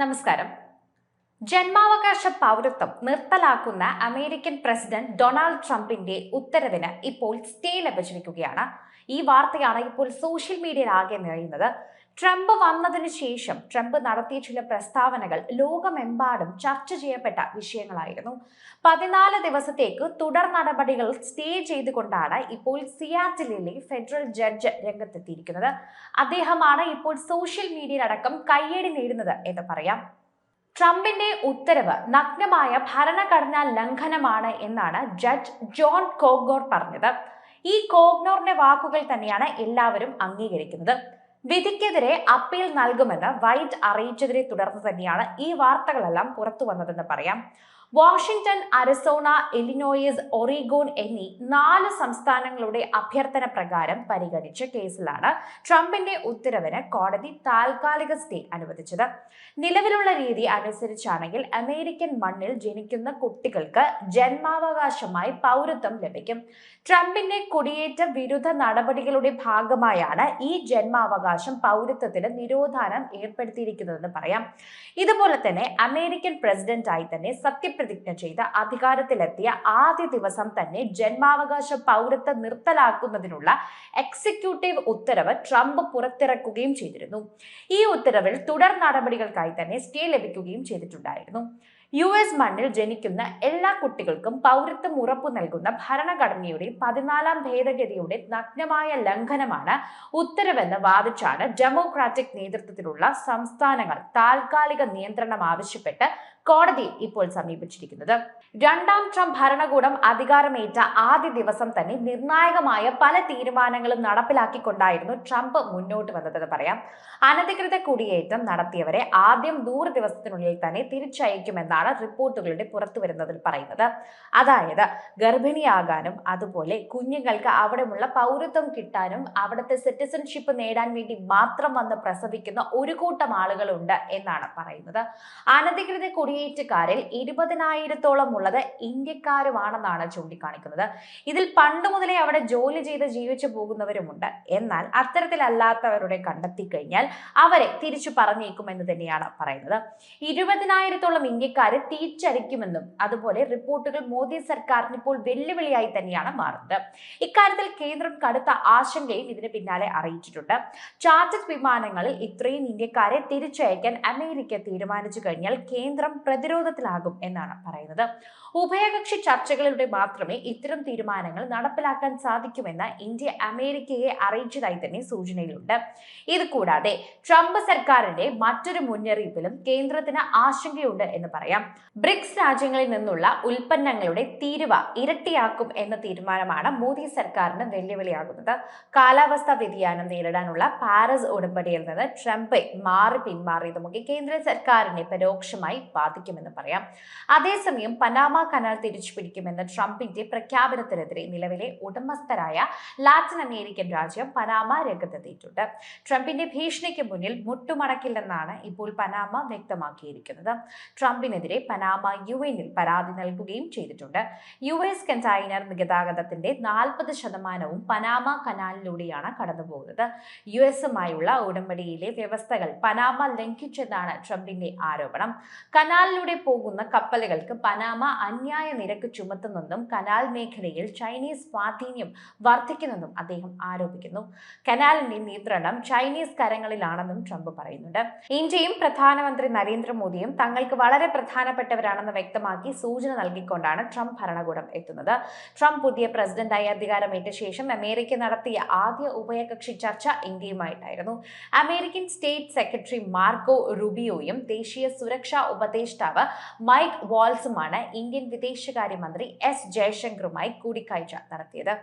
നമസ്കാരം. ജന്മാവകാശ പൗരത്വം നിർത്തലാക്കുന്ന American president Donald ട്രംപിന്റെ ഉത്തരവിന് ഇപ്പോൾ സ്റ്റേ ലഭിച്ചിരിക്കുകയാണ് ഈ വാർത്തയാണ് ഇപ്പോൾ സോഷ്യൽ മീഡിയയിൽ ആകെ നിറയുന്നത്. ട്രംപ് വന്നതിന് ശേഷം ട്രംപ് നടത്തിയ ചില പ്രസ്താവനകൾ ലോകമെമ്പാടും ചർച്ച ചെയ്യപ്പെട്ട വിഷയങ്ങളായിരുന്നു. പതിനാല് ദിവസത്തേക്ക് തുടർ നടപടികൾ സ്റ്റേ ചെയ്തുകൊണ്ടാണ് ഇപ്പോൾ സിയാറ്റിലെ ഫെഡറൽ ജഡ്ജ് രംഗത്തെത്തിയിരിക്കുന്നത്. അദ്ദേഹമാണ് ഇപ്പോൾ സോഷ്യൽ മീഡിയയിലടക്കം കയ്യടി നേടുന്നത് എന്ന് പറയാം. ട്രംപിന്റെ ഉത്തരവ് നഗ്നമായ ഭരണഘടനാ ലംഘനമാണ് എന്നാണ് ജഡ്ജ് ജോൺ കോഗ്നോർ പറഞ്ഞത്. ഈ കോഗ്നോറിന്റെ വാക്കുകൾ തന്നെയാണ് എല്ലാവരും അംഗീകരിക്കുന്നത്. വിധിക്കെതിരെ അപ്പീൽ നൽകുമെന്ന് വൈറ്റ് അറിയിച്ചതിനെ തുടർന്ന് തന്നെയാണ് ഈ വാർത്തകളെല്ലാം പുറത്തു വന്നതെന്ന് പറയാം. വാഷിംഗ്ടൺ അരിസോണ എലിനോയിസ് ഒറിഗോൺ എന്നീ നാല് സംസ്ഥാനങ്ങളുടെ അഭ്യർത്ഥന പ്രകാരം പരിഗണിച്ച കേസിലാണ് ട്രംപിന്റെ ഉത്തരവിന് കോടതി താൽക്കാലിക സ്റ്റേ അനുവദിച്ചത്. നിലവിലുള്ള രീതി അനുസരിച്ചാണെങ്കിൽ അമേരിക്കൻ മണ്ണിൽ ജനിക്കുന്ന കുട്ടികൾക്ക് ജന്മാവകാശമായി പൗരത്വം ലഭിക്കും. ട്രംപിന്റെ കുടിയേറ്റ വിരുദ്ധ നടപടികളുടെ ഭാഗമായാണ് ഈ ജന്മാവകാശം പൗരത്വത്തിന് നിരോധനം ഏർപ്പെടുത്തിയിരിക്കുന്നതെന്ന് പറയാം. ഇതുപോലെ തന്നെ അമേരിക്കൻ പ്രസിഡന്റായി തന്നെ സത്യപ്രതിജ്ഞ ചെയ്ത് അധികാരത്തിലെത്തിയ ആദ്യ ദിവസം തന്നെ ജന്മാവകാശ പൗരത്വ നിർത്തലാക്കുന്നതിനുള്ള എക്സിക്യൂട്ടീവ് ഉത്തരവ് ട്രംപ് പുറത്തിറക്കുകയും ചെയ്തിരുന്നു. ഈ ഉത്തരവിൽ തുടർ നടപടികൾക്കായി തന്നെ സ്റ്റേ ലഭിക്കുകയും ചെയ്തിട്ടുണ്ടായിരുന്നു. യു എസ് മണ്ണിൽ ജനിക്കുന്ന എല്ലാ കുട്ടികൾക്കും പൗരത്വം ഉറപ്പു നൽകുന്ന ഭരണഘടനയുടെ പതിനാലാം ഭേദഗതിയുടെ നഗ്നമായ ലംഘനമാണ് ഉത്തരവെന്ന് വാദിച്ചാണ് ഡെമോക്രാറ്റിക് നേതൃത്വത്തിലുള്ള സംസ്ഥാനങ്ങൾ താൽക്കാലിക നിയന്ത്രണം ആവശ്യപ്പെട്ട് കോടതി ഇപ്പോൾ സമീപിച്ചിരിക്കുന്നത്. രണ്ടാം ട്രംപ് ഭരണകൂടം അധികാരമേറ്റ ആദ്യ ദിവസം തന്നെ നിർണായകമായ പല തീരുമാനങ്ങളും നടപ്പിലാക്കിക്കൊണ്ടായിരുന്നു ട്രംപ് മുന്നോട്ട് വന്നതെന്ന് പറയാം. അനധികൃത കുടിയേറ്റം നടത്തിയവരെ ആദ്യം നൂറ് ദിവസത്തിനുള്ളിൽ തന്നെ തിരിച്ചയക്കുമെന്നാണ് റിപ്പോർട്ടുകളുടെ പുറത്തു വരുന്നതിൽ പറയുന്നത്. അതായത് ഗർഭിണിയാകാനും അതുപോലെ കുഞ്ഞുങ്ങൾക്ക് അവിടെയുള്ള പൗരത്വം കിട്ടാനും അവിടുത്തെ സിറ്റിസൺഷിപ്പ് നേടാൻ വേണ്ടി മാത്രം വന്ന് പ്രസവിക്കുന്ന ഒരു കൂട്ടം ആളുകളുണ്ട് എന്നാണ് പറയുന്നത്. അനധികൃത കുടിയേറ്റക്കാരിൽ ഇരുപതിനായിരത്തോളം ഉള്ളത് ഇന്ത്യക്കാരുമാണെന്നാണ് ചൂണ്ടിക്കാണിക്കുന്നത്. ഇതിൽ പണ്ട് മുതലേ അവിടെ ജോലി ചെയ്ത് ജീവിച്ചു പോകുന്നവരുമുണ്ട്. എന്നാൽ അത്തരത്തിലല്ലാത്തവരുടെ കണ്ടെത്തി കഴിഞ്ഞാൽ അവരെ തിരിച്ചു പറഞ്ഞേക്കുമെന്ന് തന്നെയാണ് പറയുന്നത്. ഇരുപതിനായിരത്തോളം ഇന്ത്യക്കാരെ തിരിച്ചടിക്കുമെന്നും അതുപോലെ റിപ്പോർട്ടുകൾ മോദി സർക്കാരിന് ഇപ്പോൾ വെല്ലുവിളിയായി തന്നെയാണ് മാറുന്നത്. ഇക്കാര്യത്തിൽ കേന്ദ്രം കടുത്ത ആശങ്കയും ഇതിന് പിന്നാലെ അറിയിച്ചിട്ടുണ്ട്. ചാർട്ടർ വിമാനങ്ങളിൽ ഇത്രയും ഇന്ത്യക്കാരെ തിരിച്ചയക്കാൻ അമേരിക്ക തീരുമാനിച്ചു കഴിഞ്ഞാൽ കേന്ദ്രം പ്രതിരോധത്തിലാകും എന്നാണ് പറയുന്നത്. ഉഭയകക്ഷി ചർച്ചകളിലൂടെ മാത്രമേ ഇത്തരം തീരുമാനങ്ങൾ നടപ്പിലാക്കാൻ സാധിക്കുമെന്ന് ഇന്ത്യ അമേരിക്കയെ അറിയിച്ചതായി തന്നെ സൂചനയിലുണ്ട്. ഇത് കൂടാതെ ട്രംപ് സർക്കാരിന്റെ മറ്റൊരു മുന്നറിയിപ്പിലും കേന്ദ്രത്തിന് ആശങ്കയുണ്ട് എന്ന് പറയാം. ബ്രിക്സ് രാജ്യങ്ങളിൽ നിന്നുള്ള ഉൽപ്പന്നങ്ങളുടെ തീരുവ ഇരട്ടിയാക്കും എന്ന തീരുമാനമാണ് മോദി സർക്കാരിന് വെല്ലുവിളിയാകുന്നത്. കാലാവസ്ഥാ വ്യതിയാനം നേരിടാനുള്ള പാരീസ് ഉടമ്പടിയിൽ നിന്ന് ട്രംപ് മാറി പിന്മാറിയതുമൊക്കെ കേന്ദ്ര സർക്കാരിനെ പരോക്ഷമായി ബാധിക്കുമെന്ന് പറയാം. അതേസമയം പനാമ കനാൽ തിരിച്ചു പിടിക്കുമെന്ന ട്രംപിന്റെ പ്രഖ്യാപനത്തിനെതിരെ നിലവിലെ ഉടമസ്ഥരായ ലാറ്റിൻ അമേരിക്കൻ രാജ്യം പനാമ രംഗത്തെത്തിയിട്ടുണ്ട്. ട്രംപിന്റെ ഭീഷണിക്ക് മുന്നിൽ മുട്ടുമടക്കില്ലെന്നാണ് ഇപ്പോൾ പനാമ വ്യക്തമാക്കിയിരിക്കുന്നത്. ട്രംപിനെതിരെ പനാമ യു എനിൽ പരാതി നൽകുകയും ചെയ്തിട്ടുണ്ട്. യു എസ് കണ്ടെയ്നർ ഗതാഗതത്തിന്റെ നാൽപ്പത് ശതമാനവും പനാമ കനാലിലൂടെയാണ് കടന്നുപോകുന്നത്. യു എസുമായുള്ള ഉടമ്പടിയിലെ വ്യവസ്ഥകൾ പനാമ ലംഘിച്ചെന്നാണ് ട്രംപിന്റെ ആരോപണം. കനാലിലൂടെ പോകുന്ന കപ്പലുകൾക്ക് പനാമ അന്യായ നിരക്ക് ചുമത്തുന്നെന്നും കനാൽ മേഖലയിൽ ചൈനീസ് സ്വാധീനം വർദ്ധിക്കുന്നെന്നും അദ്ദേഹം ആരോപിക്കുന്നു. കനാലിന്റെ നിയന്ത്രണം ചൈനീസ് കരങ്ങളിലാണെന്നും ട്രംപ് പറയുന്നുണ്ട്. ഇന്ത്യയും പ്രധാനമന്ത്രി നരേന്ദ്രമോദിയും തങ്ങൾക്ക് വളരെ പ്രധാനപ്പെട്ടവരാണെന്ന് വ്യക്തമാക്കി സൂചന നൽകിക്കൊണ്ടാണ് ട്രംപ് ഭരണകൂടം എത്തുന്നത്. ട്രംപ് പുതിയ പ്രസിഡന്റായി അധികാരമേറ്റ ശേഷം അമേരിക്ക നടത്തിയ ആദ്യ ഉഭയകക്ഷി ചർച്ച ഇന്ത്യയുമായിട്ടായിരുന്നു. അമേരിക്കൻ സ്റ്റേറ്റ് സെക്രട്ടറി മാർക്കോ റുബിയോയും ദേശീയ സുരക്ഷാ ഉപദേഷ്ടാവ് മൈക്ക് വാൾസുമാണ് ഇന്ത്യൻ വിദേശകാര്യമന്ത്രി എസ് ജയശങ്കറുമായി കൂടിക്കാഴ്ച നടത്തിയത്.